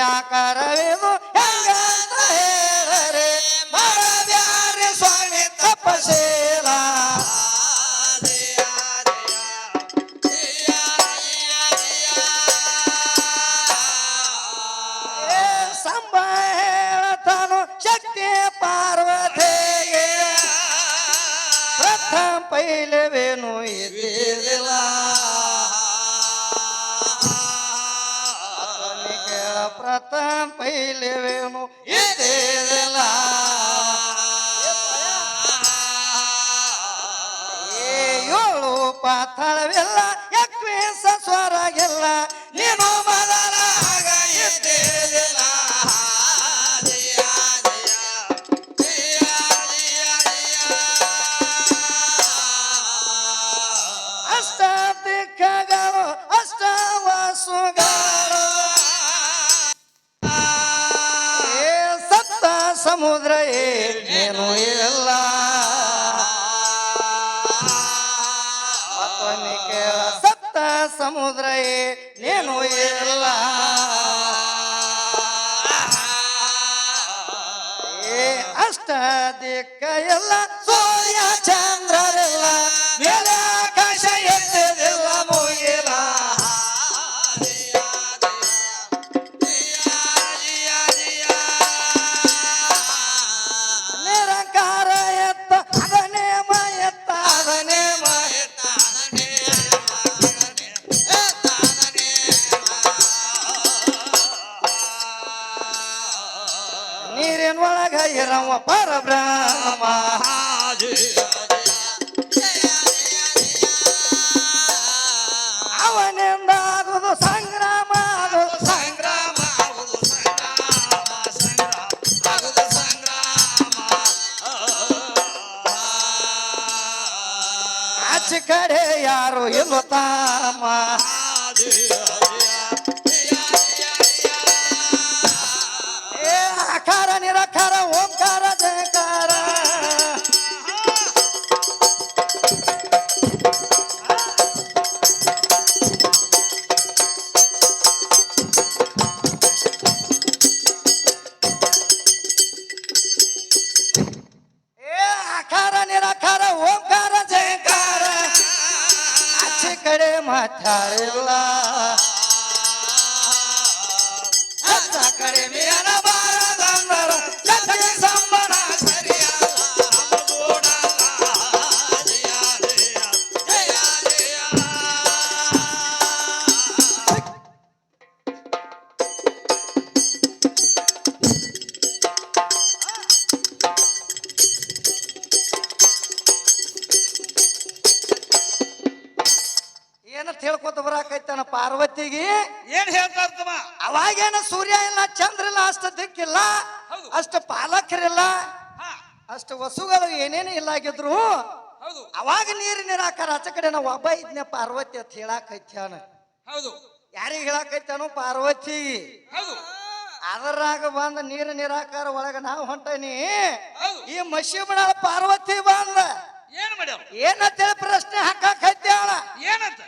a cara de. ಸಮುದ್ರ ಏನು ಇಲ್ಲ ಸತ್ತ ಸಮುದ್ರ ಏನು ಇಲ್ಲ ಏ, ಅಷ್ಟ ದಿಕ್ಕ ಎಲ್ಲ ಸೂರ್ಯ ಚಂದ್ರರೆಲ್ಲ ಮೇಲೆ ಆಕಾಶ ಎತ್ತದಿಲ್ಲ ಕಡೆ ಯಾರು ಇಲ್ಲ ತಾಮ ಕಡೆ ಪಾರ್ವತಿಗೆ ಏನ್ ಹೇಳ್ತಾರ್ತಮ್ಮ? ಅವಾಗೇನ ಸೂರ್ಯ ಇಲ್ಲ ಚಂದ್ರ ಇಲ್ಲ ಅಷ್ಟ ದಿಕ್ಕಿಲ್ಲ ಹೌದು. ಅಷ್ಟ ಪಾಲಕರಿಲ್ಲ ಹಾ, ಅಷ್ಟ ವಸುಗಳು ಏನೇನು ಇಲ್ಲ ಆಗಿದ್ರು ಹೌದು. ಅವಾಗ ನೀರು ನಿರಾಕಾರ ಆಚೆ ಕಡೆ ನಾವು ಒಬ್ಬ ಇದ್ನೆ ಪಾರ್ವತಿ ಅಂತ ಹೇಳಾಕೈತ್ಯಾನ. ಹೌದು. ಯಾರಿಗೆ ಹೇಳಾಕೈತಾನು ಪಾರ್ವತಿ. ಹೌದು. ಅದರಾಗ ಬಂದ ನೀರು ನಿರಾಕಾರ ಒಳಗ ನಾವು ಹೊಂಟನಿ. ಹೌದು. ಈ ಮಸಿ ಪಾರ್ವತಿ ಬಂದ. ಏನ್ ಮಾಡ್ಯಾವ? ಏನಂತೇಳಿ ಪ್ರಶ್ನೆ ಹಾಕಾಕೈತ್ಯಾಳ. ಏನಂತ?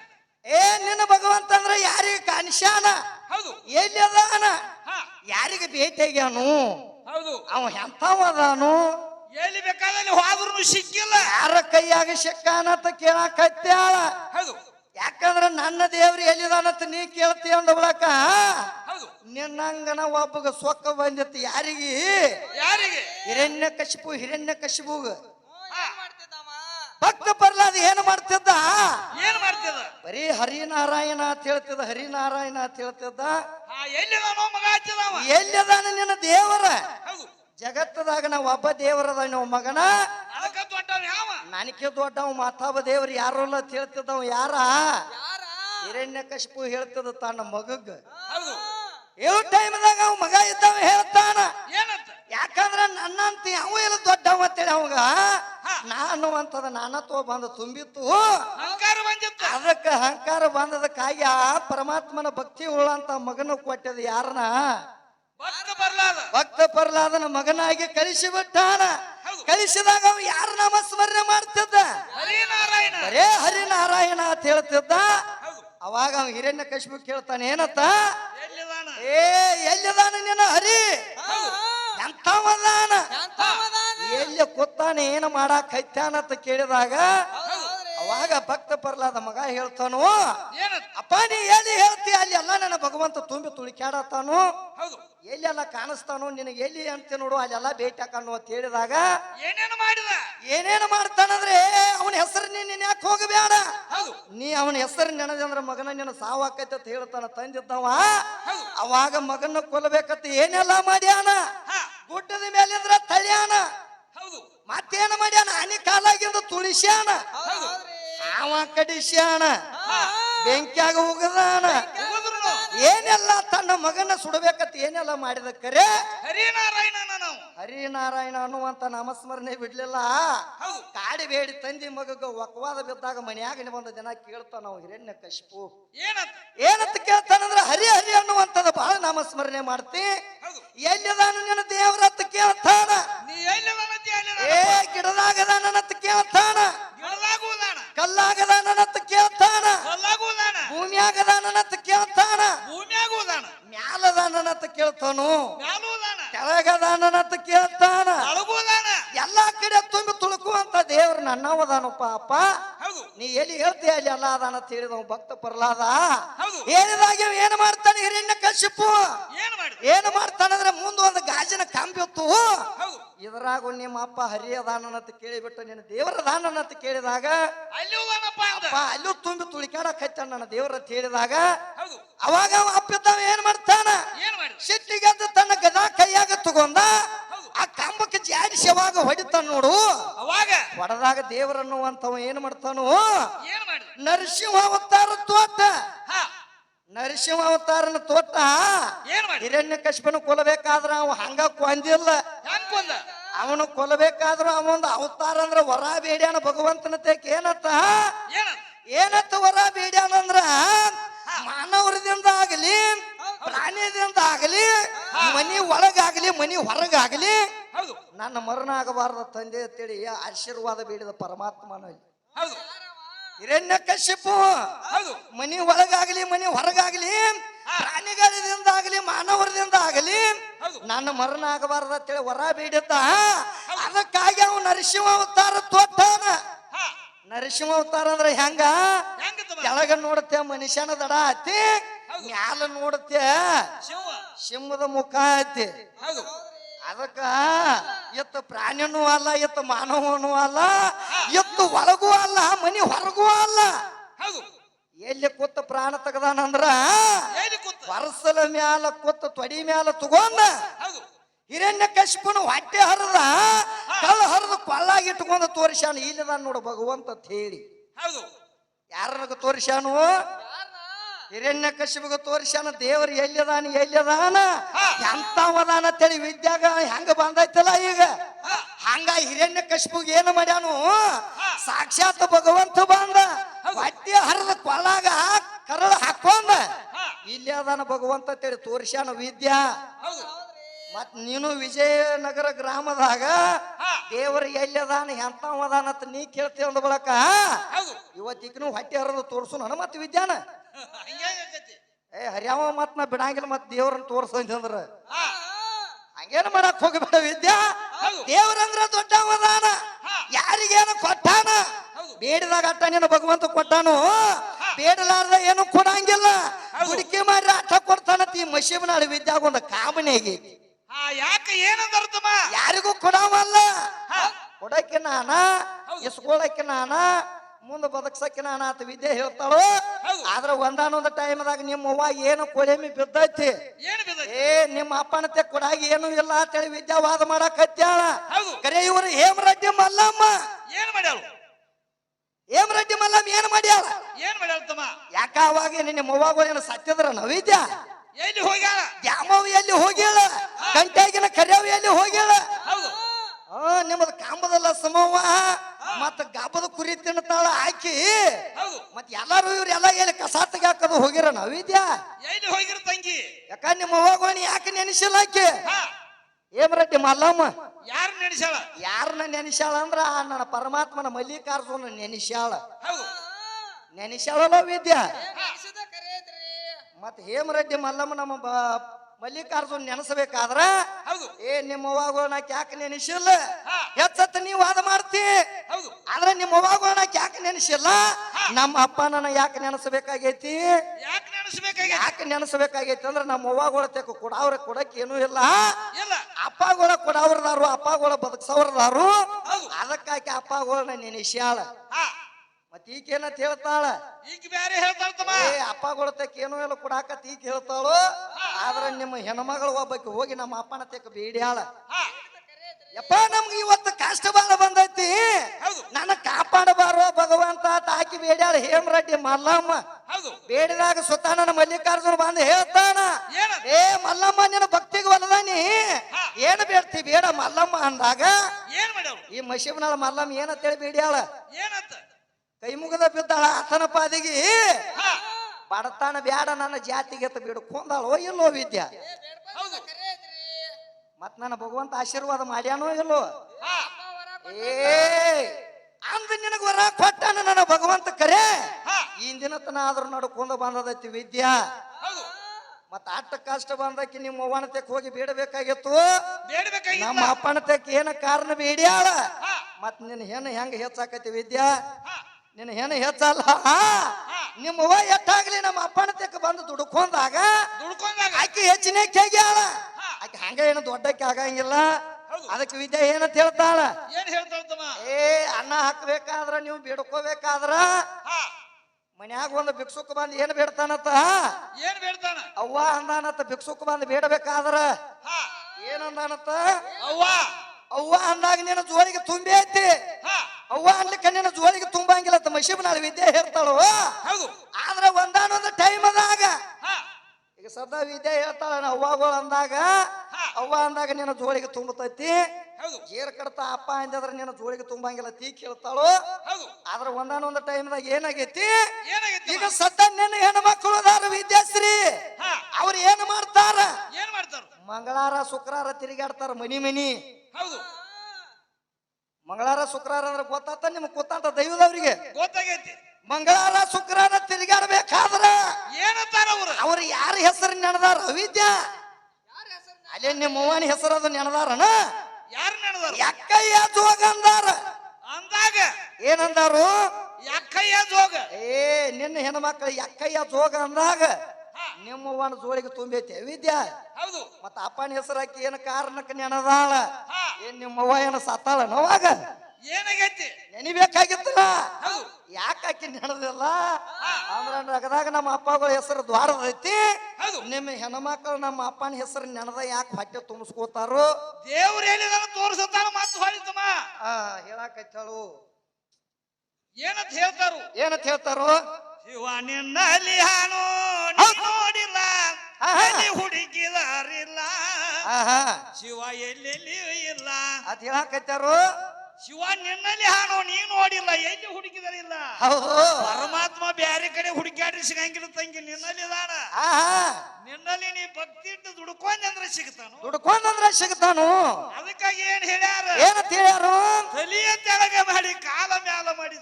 ಏ ನಿನ್ನ ಭಗವಂತ ಅಂದ್ರೆ ಯಾರಿಗೆ ಕಾಣಿಸ್ಯಾನ? ಹೌದು. ಎಲ್ಲಿ ಅದಾನ? ಯಾರಿಗ ಭೇಟಿ ಆಗ್ಯಾನು? ಹೌದು. ಅವ ಎಂಥವ ಅದಾನು? ಎಲ್ಲಿ ಬೇಕಾದಲ್ಲಿ ಹೋದ್ರು ಸಿಕ್ಕಿಲ್ಲ. ಯಾರ ಕೈಯಾಗ ಸಿಕ್ಕಾನಂತ ಕೇಳಾಕತ್ಯಾಳ ಹೌದು. ಯಾಕಂದ್ರ ನನ್ನ ದೇವ್ರು ಎಲ್ಲಿದಾನಂತ ನೀ ಕೇಳ್ತೀಯ ಅಂದ ಬಳಕ ಹೌದು. ನಿನ್ನಂಗನ ಒಬ್ಬಗ ಸೊಕ್ಕ ಬಂದಿತ್ತು. ಯಾರಿಗೆ? ಯಾರಿಗೆ? ಹಿರಣ್ಯ ಕಶಿಪು ಹಿರಣ್ಯ ಕಶಿಪುಗ. ಹಾ, ಭಕ್ತ ಪ್ರಹ್ಲಾದ ಏನು ಮಾಡ್ತಿದ್ದ? ಏನ್ ಮಾಡ್ತಿದ್ದ? ಬರೀ ಹರಿನಾರಾಯಣ ಅಂತ ಹೇಳ್ತಿದ್ದ ಹರಿನಾರಾಯಣ ಅಂತ ಹೇಳ್ತಿದ್ದ. ಎಲ್ಲಿದಾನೋ ಮಗ ಎಲ್ಲಿದಾನ ನಿನ್ನ ದೇವರ? ಹೌದು. ಜಗತ್ತದಾಗ ನಾವು ಒಬ್ಬ ದೇವರದ ನಾವು ಮಗನ? ಅದಕ್ಕ ದೊಡ್ಡವ ಯಾವ? ನನಗೆ ದೊಡ್ಡವ ಮಾತಾವ ದೇವ್ರು ಯಾರು ಅಂತ ಹೇಳ್ತಿದ್ದವ ಯಾರ? ಹಿರಣ್ಯ ಕಶಿಪು ಹೇಳ್ತದ ತನ್ನ ಮಗಗ್. ಹೌದು. ಟೈಮ್ ಟೈಮ್ದಾಗ ಅವ ಮಗ ಇದ್ದಾವ ಹೇಳ್ತಾನ. ಏನಂತ? ಯಾಕಂದ್ರ ನನ್ನಂತ ಯಾವ ಇಲ್ಲ ದೊಡ್ಡವ ಅಂತೇಳಿ ಅವಾಗ? ನಾನು ಅಂತದ ನಾನತ್ವ ಬಂದ ತುಂಬಿತ್ತು. ಹಂಕಾರ ಬಂದಿತ್ತು. ಅದಕ್ಕ ಅಹಂಕಾರ ಬಂದದಕ್ಕಾಗಿ ಆ ಪರಮಾತ್ಮನ ಭಕ್ತಿ ಉಳ್ಳಂತ ಮಗನ ಕೊಟ್ಟದ ಯಾರನ ಭಕ್ತ ಬರ್ಲಾದ. ಭಕ್ತ ಮಗನಾಗಿ ಕಲಿಸಿ ಬಿಟ್ಟಾನ ಕಲಿಸಿದಾಗ ಅವ ಯಾರ ನಾಮಸ್ಮರಣೆ ಮಾಡ್ತಿದ್ದ? ಅರೇ ಬರೇ ಹರಿನಾರಾಯಣ ಅಂತ ಹೇಳ್ತಿದ್ದ. ಅವಾಗ ಅವ ಹಿರಣ್ಯ ಕಶ್ಮಿ ಕೇಳ್ತಾನೆ ಏನತ್ತ? ಏ ಎಲ್ಲಿದಾನ ನಿನ್ನ ಹರಿ? ಎಂಥವದಾನ? ಎಲ್ಲಿ ಕೂತಾನೆ ಏನು ಮಾಡಕ್ ಅಂತ ಕೇಳಿದಾಗ ಅವಾಗ ಭಕ್ತ ಪರ್ಲಾದ ಮಗ ಹೇಳ್ತಾನು ಅಪ್ಪ ನೀ ಎಲ್ಲಿ ಹೇಳ್ತಿ ಅಲ್ಲಿ ಎಲ್ಲ ನನ್ನ ಭಗವಂತ ತುಂಬಿ ತುಳಿಕ್ಯಾಡತ್ತಾನು. ಹೌದು. ಎಲ್ಲೆಲ್ಲ ಕಾಣಿಸ್ತಾನು ನಿನಗೆ ಎಲ್ಲಿ ಅಂತ ನೋಡು ಅಲ್ಲೆಲ್ಲ ಭೇಟಿ ಹಾಕನ್ನು ಅಂತ ಹೇಳಿದಾಗ ಏನೇನು ಮಾಡಿದ? ಏನೇನು ಮಾಡ್ತಾನಂದ್ರೆ ಅವನ ಹೆಸರು ನೀನ್ ಯಾಕೆ ಹೋಗಬೇಡ ನೀ ಅವನ ಹೆಸರು ನೆನದಂದ್ರ ಮಗನ ನಿನ್ನ ಸಾವಾಕೈತೆ ಅಂತ ಹೇಳ್ತಾನ ತಂದಿದ್ದವ. ಅವಾಗ ಮಗನ ಕೊಲ್ಲಬೇಕಂತ ಏನೆಲ್ಲ ಮಾಡ್ಯಾನ? ಗುಡ್ಡದ ಮೇಲಿಂದ್ರ ತಳ್ಯಾನ. ಮತ್ತೇನ ಮಾಡ್ಯಾನ? ಹನಿ ಕಾಲಾಗಿಂದ ತುಳಿಸ್ಯಾನ. ಅವ ಕಡಿಸ್ಯಾನ. ಬೆಂಕಿಯಾಗ ಹೋಗದಾನ ಏನೆಲ್ಲ ತನ್ನ ಮಗನ ಸುಡಬೇಕಂತ ಏನೆಲ್ಲ ಮಾಡಿದ ಕರೆ? ಹರಿನಾರಾಯಣ ನಾವು. ಹರಿನಾರಾಯಣ ಅನ್ನುವಂತ ನಾಮಸ್ಮರಣೆ ಬಿಡ್ಲಿಲ್ಲ. ಕಾಡಿ ಬೇಡಿ ತಂದಿ ಮಗಗ ಒಕ್ವಾದ ಬಿದ್ದಾಗ ಮನ್ಯಾಗ ಬಂದ ದಿನ ಕೇಳ್ತಾನ ನಾವು ಹಿರಣ್ಯ ಕಶಿಪು ಏನಂತ? ಏನಂತ ಕೇಳ್ತಾನಂದ್ರೆ ಹರಿ ಹರಿ ಅನ್ನುವಂಥದ್ದು ಬಹಳ ನಾಮಸ್ಮರಣೆ ಮಾಡ್ತಿ. ಎಲ್ಲಿದಾನ ನಿನ್ನ ಅಂತ ಕೇಳ್ತಾನ. ಏ ಗಿಡದಾಗದ ನನ್ನತ್ತ ಕೇಳ್ತಾನ. ಕಲ್ಲಾಗದ ಕಲ್ಲಾಗದಾನಂತ ಕೇಳ್ತಾನ. ಭೂಮಿಯಾಗದ ಭೂಮಿಯಾಗದಾನಂತ ಕೇಳ್ತಾನ. ಮ್ಯಾಲದ ಮ್ಯಾಲದಾನಂತ ಕೇಳ್ತಾನು. ನನ್ನ ಅಂತ ಕೇಳ್ತಾನ. ಎಲ್ಲಾ ಕಡೆ ತುಂಬಿ ತುಳುಕುವಂತ ದೇವ್ರ ನನ್ನವದಾನು ಪಾಪ. ನೀ ಎಲ್ಲಿ ಹೇಳ್ತೀಯ ಅಲ್ಲಿ ಅಲ್ಲ ಅದಾನ ಅಂತ ಹೇಳಿದವ ಭಕ್ತ ಪ್ರಹ್ಲಾದ? ಹೌದು. ಏನು ಮಾಡ್ತಾನೆ ಹಿರಣ್ಯ ಕಶಿಪು ಏನು ಮಾಡ್ತಾನಂದ್ರೆ ಮುಂದೆ ಒಂದು ಗಾಜಿನ ಕಾಂಬಿತ್ತು ಇದ್ರಾಗ ನಿಮ್ಮ ಅಪ್ಪ ಹರಿಯ ದಾನನಂತ ಕೇಳಿಬಿಟ್ಟು ನಿನ್ನ ದೇವರ ದಾನನಂತ ಕೇಳಿದಾಗ ಅಲ್ಲಿ ಅಪ್ಪ ತುಂಬಿ ತುಳಿಕಾಡಕೈತ ನನ್ನ ದೇವರ ಅಂತ ಹೇಳಿದಾಗ ಅವಾಗ ಅವ ಅಪ್ಪಿದ್ದವ ಏನ್ ಮಾಡ್ತಾನ? ಸಿಟ್ಟಿಗೆದ್ದು ತನ್ನ ಗದಾ ಕೈಯಾಗ ತಗೊಂಡ. ಆ ಕಂಬಕ್ಕೆ ಜಾಡಿಸಿ ಅವಾಗ ಹೊಡಿತಾನ ನೋಡು. ಅವಾಗ? ಹೊಡೆದಾಗ ದೇವರನ್ನುವಂತವ ಏನ್ ಮಾಡ್ತಾನು? ಏನ್ ನರಸಿಂಹ ಅವತಾರ ತೋಟ. ನರಸಿಂಹ ಅವತಾರನ ತೋಟ. ಏನ್ ಹಿರಣ್ಯ ಕಶ್ಯಪನ ಕೊಲ್ಲಬೇಕಾದ್ರ ಅವ ಹಂಗ ಕೊಂದಿಲ್ಲ. ಅವನು ಕೊಲ್ಲಬೇಕಾದ್ರ ಅವನೊಂದು ಅವತಾರ ಅಂದ್ರೆ ವರ ಬೇಡ್ಯಾನ ಭಗವಂತನ ತೇಕ್ ಏನತ್ತ ಏನಂತ? ಏನತ್ತ ವರ ಬೇಡ್ಯಾನಂದ್ರ ಮಾನವರದಿಂದ ಆಗಲಿ ಪ್ರಾಣಿದಿಂದ ಆಗಲಿ ಮನಿ ಒಳಗಾಗಲಿ ಮನಿ ಹೊರಗಾಗಲಿ ಹೌದು. ನನ್ನ ಮರಣ ಆಗಬಾರದ ತಂದೆ ಅಂತೇಳಿ ಆಶೀರ್ವಾದ ಬೇಡಿದ ಪರಮಾತ್ಮನ ಹೌದು. ಹಿರಣ್ಯ ಕಶ್ಯಪು ಹೌದು. ಮನಿ ಒಳಗಾಗಲಿ ಮನಿ ಹೊರಗಾಗಲಿ ಪ್ರಾಣಿಗಳಿಂದ ಆಗಲಿ ಮಾನವರದಿಂದ ಆಗಲಿ. ನನ್ನ ಮರಣ ಆಗಬಾರ್ದ ಅಂತೇಳಿ ಹೊರ ಬೇಡಿದ್ದ ಅದಕ್ಕಾಗಿ ಅವ್ ನರಸಿಂಹ ಅವತಾರ ತೋಟಾನ ಹಾ. ನರಸಿಂಹ ಅವತಾರ ಅಂದ್ರೆ ಹೆಂಗ? ಕೆಳಗ ನೋಡುತ್ತೆ ಮನುಷ್ಯನ ದಡ ಹೌದು. ಮ್ಯಾಲ ನೋಡತ್ತೆ. ಶಿವ. ಸಿಂಹದ ಮುಖ ಐತಿ. ಹೌದು. ಅದಕ್ಕ ಎತ್ತ ಪ್ರಾಣಿನೂ ಅಲ್ಲ ಎತ್ತ ಮಾನವನೂ ಅಲ್ಲ ಎತ್ತು ಒಳಗೂ ಅಲ್ಲ ಮನಿ ಹೊರಗೂ ಅಲ್ಲ. ಹೌದು. ಎಲ್ಲಿ ಕೂತ ಪ್ರಾಣ ತೆಗದಾನಂದ್ರ ವರ್ಷಲ ಮ್ಯಾಲ ಕೂತ ತೊಡಿ ಮ್ಯಾಲ ತಗೊಂಡ ಹಿರಣ್ಯ ಕಶ್ಯಪನ ಹೊಟ್ಟೆ ಹರದ ಕಲ್ಲು ಹರಿದು ಕೊಳ್ಳಾಗಿ ಇಟ್ಕೊಂಡ ತೋರಿಸ್ಯಾನ ಇಲ್ಲದ ನೋಡು ಭಗವಂತ ಅಂತ ಹೇಳಿ. ಹೌದು. ಯಾರನಗ ತೋರಿಸ್ಯಾನು? ಹಿರಣ್ಯ ಕಶ್ಯಪಗ ತೋರಿಸ್ಯಾನ ದೇವರು ಎಲ್ಲಿದಾನ ಎಲ್ಲಿದಾನ? ಎಂತವದಾನ ಅಂತೇಳಿ ವಿದ್ಯಾಗ ಹೆಂಗ ಬಂದೈತಲ್ಲ ಈಗ? ಹಂಗ ಹಿರಣ್ಯ ಕಶ್ಯಪಗ ಏನು ಮಾಡ್ಯಾನು? ಸಾಕ್ಷಾತ್ ಭಗವಂತ ಬಂದ ಹೊಟ್ಟೆ ಹರಿದ ಕೊಲಾಗ ಕರಳು ಹಾಕೊಂಡ. ಇಲ್ಲಿ ಅದಾನ ಭಗವಂತ ಅಂತೇಳಿ ತೋರಿಸ್ಯಾನ ವಿದ್ಯಾ. ಮತ್ ನೀನು ವಿಜಯನಗರ ಗ್ರಾಮದಾಗ ದೇವರ ಎಲ್ಲದಾನ ಎಂತ ಎಂತವದಾನ ಅಂತ ನೀ ಕೇಳ್ತೀವಿ ಅಂದ ಬಳಕ ಇವತ್ತಿಗೂ ಹೊಟ್ಟೆ ಹರಿದು ತೋರಿಸು ನನ್ನ ಮತ್ತೆ ವಿದ್ಯಾನ. ಏ ಹರ್ಯಾವ ಮತ್ ನಾ ಬಿಡಂಗಿಲ್ಲ ಮತ್ ದೇವ್ರನ್ನ ತೋರ್ಸಂದ್ರ ಹಂಗೇನ್ ಮಾಡಕ್ ಹೋಗ್ಬೇಡ ವಿದ್ಯಾ. ದೇವ್ರಂದ್ರ ದೊಡ್ಡವದಾನ. ಯಾರಿಗೇನು ಕೊಟ್ಟಾನ? ಬೇಡದಾಗ ಅಟ್ಟ ನೀನು ಭಗವಂತ ಕೊಟ್ಟಾನು. ಬೇಡಲಾರ್ದ ಏನು ಕೊಡಂಗಿಲ್ಲ. ಹುಡುಕಿ ಮಾರಿ ಅಟ್ಟ ಕೊಡ್ತಾನ ಈ ಮಶೀಬ್ನಾಳ ವಿದ್ಯಾಗ ಒಂದು ಕಾಮನೆ ಆಗೈತಿ. ಯಾಕೆ ಅರ್ಥಮ ಯಾರಿಗೂ ಕೊಡವಲ್ಲ. ಕೊಡಕ್ಕೆ ನಾನ. ಇಸ್ಕೊಳಕ್ಕೆ ನಾನ ಮುಂದೆ ಬದುಕ್ಸಕ್ಕೆ ನಾನು ಆತ ವಿದ್ಯೆ ಹೇಳ್ತಾಳು? ಆದ್ರೆ ಒಂದಾನೊಂದು ಟೈಮ್ದಾಗ ನಿಮ್ಮ ಅವ್ವ ಏನು ಕೊಳೆಮಿ ಬಿದ್ದೈತಿ? ಏ ನಿಮ್ಮ ಅಪ್ಪನತೆ ಕೊಡಾಗಿ ಏನು ಇಲ್ಲ ಅಂತೇಳಿ ವಿದ್ಯಾವಾದ ಮಾಡಕ್ ಹತ್ಯಾಳ ಕರೆ ಇವರು ಹೇಮರೆಡ್ಡಿ ಮಲ್ಲಮ್ಮ. ಏನ್ ಮಾಡ್ಯಾಳು? ಹೇಮರೆಡ್ಡಿ ಮಲ್ಲಮ್ಮ ಏನ್ ಮಾಡ್ಯಾಳ? ಏನ್ ಮಾಡ್ಯಾಳ ತಮ್ಮ? ಯಾಕ ಅವಾಗ ನಿಮ್ಮ ಮೊವ್ವಾಗಳು ಏನು ಸತ್ಯದ್ರ ನವಿದ್ಯ ಎಲ್ಲಿ ಹೋಗ್ಯಾಳ? ದ್ಯಾಮವ್ ಎಲ್ಲಿ ಹೋಗ್ಯಾಳ? ಗಂಟೆಗಿನ ಕರ್ಯಾವ ಎಲ್ಲಿ ಹೋಗ್ಯಾಳ? ಹೌದು. ಆ ನಿಮ್ಮದು ಕಾಂಬದಲ್ಲ ಸಮವ ಮತ್ತ ಗಾಬದ ಕುರಿ ತಿನ್ನತಾಳ ಹಾಕಿ ಹೌದು. ಮತ್ ಎಲ್ಲಾರು ಇವ್ರು ಎಲ್ಲ ಎಲ್ಲಿ ಕಸ ತೆಗ್ಯಾಕದು ಹೋಗಿರ ನಾವಿದ್ಯಾ ಎಲ್ಲಿ ಹೋಗಿರ ತಂಗಿ? ಯಾಕ ನಿಮ್ಮ ಹೋಗೋಣಿ ಯಾಕೆ ನೆನೆಸಿಲ್ಲ ಆಕಿ? ಹಾ. ರೆಡ್ಡಿ ಮಲ್ಲಮ್ಮ ಯಾರು ನೆನೆಸ್ಯಾಳ? ಯಾರನ್ನ ನೆನೆಸ್ಯಾಳ ಅಂದ್ರ ಆ ನನ್ನ ಪರಮಾತ್ಮನ ಮಲ್ಲಿಕಾರ್ಜುನ ನೆನೆಸ್ಯಾಳ. ಹೌದು. ನೆನೆಸ್ಯಾಳಲ್ಲ ವಿದ್ಯಾ? ಮತ್ ಹೇಮರೆಡ್ಡಿ ಮಲ್ಲಮ್ಮ ನಮ್ಮ ಬ ಮಲ್ಲಿಕಾರ್ಜುನ್ ನೆನೆಸಬೇಕಾದ್ರ ಹೌದು. ಏ ನಿಮ್ಮ ಅವ್ವಗೋಣಕ್ ಯಾಕೆ ನೆನೆಸಿಲ್ಲ. ಹೆಚ್ಚತ್ತ ನೀ ವಾದ ಮಾಡ್ತಿ? ಹೌದು. ಆದ್ರೆ ನಿಮ್ಮ ಅವ್ವಗೋಣಕ್ ಯಾಕೆ ನೆನೆಸಿಲ್ಲ? ನಮ್ಮ ಅಪ್ಪ ನನ್ನ ಯಾಕೆ ನೆನೆಸಬೇಕಾಗೈತಿ? ಯಾಕೆ ನೆನೆಸ್ಬೇಕಾಗಿ ಯಾಕೆ ನೆನೆಸಬೇಕಾಗೈತಿ ಅಂದ್ರೆ ನಮ್ಮ ಅವ್ವಗಳ ತೆಕ್ಕು ಕೊಡಾವ್ರ ಕೊಡಕ್ ಏನು ಇಲ್ಲ. ಇಲ್ಲ. ಅಪ್ಪಗಳ ಕೊಡವ್ರದಾರು ಅಪ್ಪಗಳ ಬದುಕ್ಸವ್ರದಾರು. ಹೌದು. ಅದಕ್ಕಾಕಿ ಅಪ್ಪಗಳನ್ನ ನೆನೆಸ್ಯಾಳ. ಮತ್ ಈಕೇನಂತ ಹೇಳ್ತಾಳ? ಈಗ ಬ್ಯಾರೆ ಹೇಳ್ತಾಳ ತಮ್ಮ ಏ ಅಪ್ಪಗಳ ತೆಕ್ಕ ಏನೂ ಇಲ್ಲ ಕೊಡಾಕತ್ ಈಗ ಹೇಳ್ತಾಳು? ಆದ್ರೆ ನಿಮ್ಮ ಹೆಣ್ಮಗಳು ಒಬ್ಬಕ್ಕೆ ಹೋಗಿ ನಮ್ಮ ಅಪ್ಪನ ತೆಕ್ಕ ಬೇಡ್ಯಾಳ. ಯಪ್ಪ ನಮ್ಗೆ ಇವತ್ತು ಕಷ್ಟ ಬಾಳ ಬಂದೈತಿ. ನನ್ನ ಕಾಪಾಡಬಾರೋ ಭಗವಂತ ತಾಕಿ ಬೇಡ್ಯಾಳ. ಹೇಮರೆಡ್ಡಿ ಮಲ್ಲಮ್ಮ. ಬೇಡಿದಾಗ ಸುತ್ತ ನನ್ನ ಮಲ್ಲಿಕಾರ್ಜುನ ಬಂದು ಹೇಳ್ತಾನ. ಏ ಮಲ್ಲಮ್ಮ ನಿನ್ನ ಭಕ್ತಿಗೆ ಒಲದಾನಿ. ಏನು ಬೇಡ್ತಿ ಬೇಡ ಮಲ್ಲಮ್ಮ ಅಂದಾಗ ಈ ಮಶಿಬ್ನಾಳ ಮಲ್ಲಮ್ಮ ಏನಂತೇಳಿ ಬೇಡ್ಯಾಳ? ಏನಂತ? ಕೈ ಮುಗದ ಬಿದ್ದಾಳ ಆತನ ಪಾದಿಗೆ. ಬಡತನ ಬೇಡ ಬ್ಯಾಡ ನನ್ನ ಜಾತಿಗೆ ಅಂತ ಬಿಡ್ಕೊಂಡಾಳೋ ಇಲ್ಲೋ ವಿದ್ಯಾ? ಮತ್ ನನ್ನ ಭಗವಂತ ಆಶೀರ್ವಾದ ಮಾಡ್ಯಾನೋ ಇಲ್ಲೋ? ಏ ಅಂದ ನಿನಗ ವರ ಕೊಟ್ಟಾನ ನನ್ನ ಭಗವಂತ ಕರೆ? ಹಿಂದಿನ ಇಂದಿನ ತನ ಆದ್ರೂ ನಡ್ಕೊಂಡು ಬಂದದೈತಿ ವಿದ್ಯಾ? ಹೌದು. ಮತ್ತ ಅಟ್ಟ ಕಷ್ಟ ಬಂದಕ್ಕೆ ನಿಮ್ಮ ಅವ್ವನ ತೆಕ್ ಹೋಗಿ ಬೇಡಬೇಕಾಗಿತ್ತು? ನಮ್ಮ ಅಪ್ಪನ ತೆಕ್ ಏನ ಕಾರಣ ಬೇಡ್ಯಾಳ? ಹಾ. ಮತ್ ನಿನ್ನ ಹೆಣ್ಣು ಹೆಂಗ ಹೆಚ್ಚಾಕತಿ ವಿದ್ಯಾ? ಹಾ. ನಿನ್ನ ಹೆಣ್ಣು ಹೆಚ್ಚಲ್ಲ. ನಿಮ್ಮ ಅವ್ವ ಎಟ್ಟಾಗ್ಲಿ ನಮ್ಮ ಅಪ್ಪನ ತೆಕ್ಕ ಬಂದು ದುಡ್ಕೊಂಡಾಗ ದುಡ್ಕೊಂಡಾಗ? ಆಕಿ ಹೆಚ್ಚಿನ ಕೇಗ್ಯಾಳ ಆಕೆ ಹಂಗ ಏನು ದೊಡ್ಡಕ್ಕೆ ಆಗಂಗಿಲ್ಲ. ಅದಕ್ಕೆ ವಿದ್ಯಾ ಏನಂತ ಹೇಳ್ತಾಳ ಏನ್ ಏ ಅನ್ನ ಹಾಕ್ಬೇಕಾದ್ರ ನೀವು ಬಿಡ್ಕೋಬೇಕಾದ್ರ ಮನ್ಯಾಗ ಒಂದು ಭಿಕ್ಷುಕ್ ಬಂದ್ ಏನ್ ಬೇಡ್ತಾನತ್ತ ಏನ್ ಬೇಡ್ತಾನ? ಅವ್ವ ಅಂದಾನತ್ತ ಭಿಕ್ಷುಕ್ ಬಂದ್ ಬೇಡಬೇಕಾದ್ರ? ಏನ್ ಅಂದಾನತ್ತ ಅವ್ವ. ಅವ್ವ ಅಂದಾಗ ನಿನ್ನ ಜೋಳಿಗೆ ತುಂಬಿ ಐತಿ. ಅವ್ವ ಅನ್ಲಿಕ್ಕೆ ನಿನ್ನ ಜೋಳಿಗೆ ತುಂಬಂಗಿಲ್ಲ ತಮ್ಮ ಶಿವನಲ್ಲಿ ವಿದ್ಯೆ ಹೇಳ್ತಾಳು? ಹೌದು. ಆದ್ರ ಒಂದಾನೊಂದು ಟೈಮ್ ಅದಾಗ ಈಗ ಸದಾ ವಿದ್ಯೆ ಹೇಳ್ತಾಳ ಅವ್ವಾಗಳು ಅಂದಾಗ. ಅವ್ವ ಅಂದಾಗ ನಿನ್ನ ಜೋಳಿಗೆ ತುಂಬತೈತಿ. ಏರ್ ಕಡತ ಅಪ್ಪ ಅಂದಿದ್ರೆ ನಿನ್ನ ಜೋಳಿಗೆ ತುಂಬಂಗಿಲ್ಲ ತೀಕ್ ಹೇಳ್ತಾಳು? ಆದ್ರೆ ಒಂದಾನೊಂದು ಟೈಮ್ದಾಗ ಏನಾಗೈತಿ? ಏನಾಗೈತಿ ಈಗ ಸದ್ದ ನಿನ್ನ ಹೆಣ್ಣು ಮಕ್ಕಳು ಅದಾರ ವಿದ್ಯಾಶ್ರೀ. ಅವ್ರು ಏನ್ ಮಾಡ್ತಾರ? ಏನ್ ಮಾಡ್ತಾರ? ಮಂಗಳಾರ ಶುಕ್ರಾರ ತಿರುಗಾಡ್ತಾರ ಮನಿ ಮನಿ. ಹೌದು. ಮಂಗಳಾರ ಶುಕ್ರಾರ ಅಂದ್ರೆ ಗೊತ್ತಾತ ನಿಮ್ಗೆ? ಗೊತ್ತಾತ ದೈವದವ್ರಿಗೆ? ಗೊತ್ತಾಗೈತಿ. ಮಂಗಳಾರ ಶುಕ್ರಾರ ತಿರುಗಾಡ್ಬೇಕಾದ್ರ? ಏನಂತಾರ ಅವ್ರು? ಅವ್ರು ಯಾರ ಹೆಸರು ನೆನದಾರ? ಅವಿದ್ಯಾ? ಯಾರು ಹೆಸರು ಅಲ್ಲೇ ನಿಮ್ಮ ಅವ್ವನ ಹೆಸರು ಅದು ನೆನದಾರನ? ಯಾರು ನೆನದಾರ? ಎಕ್ಕಯ್ಯ ಜೋಗ ಅಂದಾರ. ಅಂದಾಗ? ಏನಂದಾರು? ಯಾಕಯ್ಯ ಜೋಗ. ಏ ನಿನ್ನ ಹೆಣ್ಮಕ್ಳು ಯಾಕಯ್ಯ ಜೋಗ ಅಂದಾಗ ಹಾ. ನಿಮ್ಮ ಅವ್ವನ ಜೋಳಿಗೆ ತುಂಬೈತಿ. ವಿದ್ಯಾ ಹೌದು. ಮತ್ತ ಅಪ್ಪನ ಹೆಸರು ಹಾಕಿ ಏನ ಕಾರಣಕ್ಕೆ ನೆನದಾಳ? ಏನ್ ನಿಮ್ಮ ಅವ್ವ ಏನ ಸತ್ತಾಳ ನೋವಾಗ? ಏನಾಗೈತಿ? ನೆನಿಬೇಕಾಗಿತ್ತಲ್ಲ? ಹೌದು. ಹಾಕಿ ನೆನದಿಲ್ಲ? ಅಂದ್ರ ನಗದಾಗ ನಮ್ಮ ಅಪ್ಪಗಳ ಹೆಸರು ದ್ವಾರದೈತಿ ಹೌದು. ನಿಮ್ಮ ಹೆಣ್ಮಕ್ಳು ನಮ್ಮ ಅಪ್ಪನ ಹೆಸರು ನೆನದ ಯಾಕೆ ಹೊಟ್ಟೆ ತುಂಬಿಸ್ಕೋತಾರು? ದೇವ್ರ ಹೇಳಿದಾರ ತೋರಿಸುತ್ತಾರ ಮಾತು ಹೊಳಿತಮ್ಮ. ಆ ಹೇಳಾಕೈತಾಳು ಏನಂತ ಹೇಳ್ತಾರು? ಏನಂತ ಹೇಳ್ತಾರು? ಶಿವ ನಿನ್ನಲ್ಲಿ ಹಾನು. ಎಲ್ಲಿ ಹುಡುಕಿದಾರಿಲ್ಲ ಆಹಾ. ಶಿವ ಎಲ್ಲೆಲ್ಲಿ ಇಲ್ಲ? ಅದ್ ಹೇಳಕತ್ತಾರು? ಶಿವ ನಿನ್ನಲ್ಲಿ ಹಾನು ನೀ ನೋಡಿಲ್ಲ ಎಲ್ಲಿ ಹುಡುಕಿದಾರಿಲ್ಲ ಹೌದು. ಪರಮಾತ್ಮ ಬ್ಯಾರೆ ಕಡೆ ಹುಡುಕಾಡಿ ಸಿಗಂಗಿಲ್ಲ ತಂಗಿ ನಿನ್ನಲ್ಲಿ ಇದಾನ ಆಹಾ. ನಿನ್ನಲ್ಲಿ ನೀ ಭಕ್ತಿ ಇಟ್ಟು ದುಡ್ಕೊಂಡ್ರೆ ಸಿಗ್ತಾನು. ದುಡ್ಕೊಂಡ್ರೆ ಸಿಗ್ತಾನು. ಅದಕ್ಕಾಗಿ ಏನ್ ಹೇಳ್ಯಾರ? ಏನಂತ ಹೇಳ್ಯಾರು? ತಲಿಯ ತೆಳಗೆ ಮಾಡಿ ಕಾಲ ಮ್ಯಾಲ ಮಾಡಿ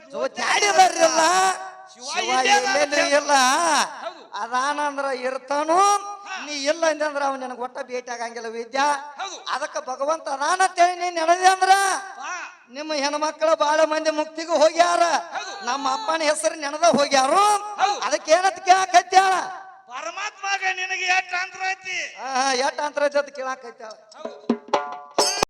ಶಿವ ಶಿವ ಇಲ್ಲೇ. ಅದಾನಂದ್ರ ಇರ್ತಾನು ನೀ ಇಲ್ಲ ಅಂದ್ರ ಅವ್ ನಿನಗೆ ಒಟ್ಟ ಭೇಟಿ ಆಗಂಗಿಲ್ಲ ವಿದ್ಯಾ. ಅದಕ್ಕ ಭಗವಂತ ಅದಾನ ಅಂತೇಳಿ ನೀನ್ ನೆನದಿ ಅಂದ್ರ ನಿಮ್ಮ ಹೆಣ್ಮಕ್ಳು ಬಹಳ ಮಂದಿ ಮುಕ್ತಿಗೆ ಹೋಗ್ಯಾರ. ನಮ್ಮ ಅಪ್ಪನ ಹೆಸರು ನೆನದ ಹೋಗ್ಯಾರು. ಅದಕ್ಕೆ ಏನಂತ ಕೇಳಾಕತ್ಯಾಳ? ಪರಮಾತ್ಮಗ ನಿನಗೆ ಎಷ್ಟು ಅಂತರ ಐತಿ? ಎಟ್ ಅಂತ ಅದ್ ಹೌದು.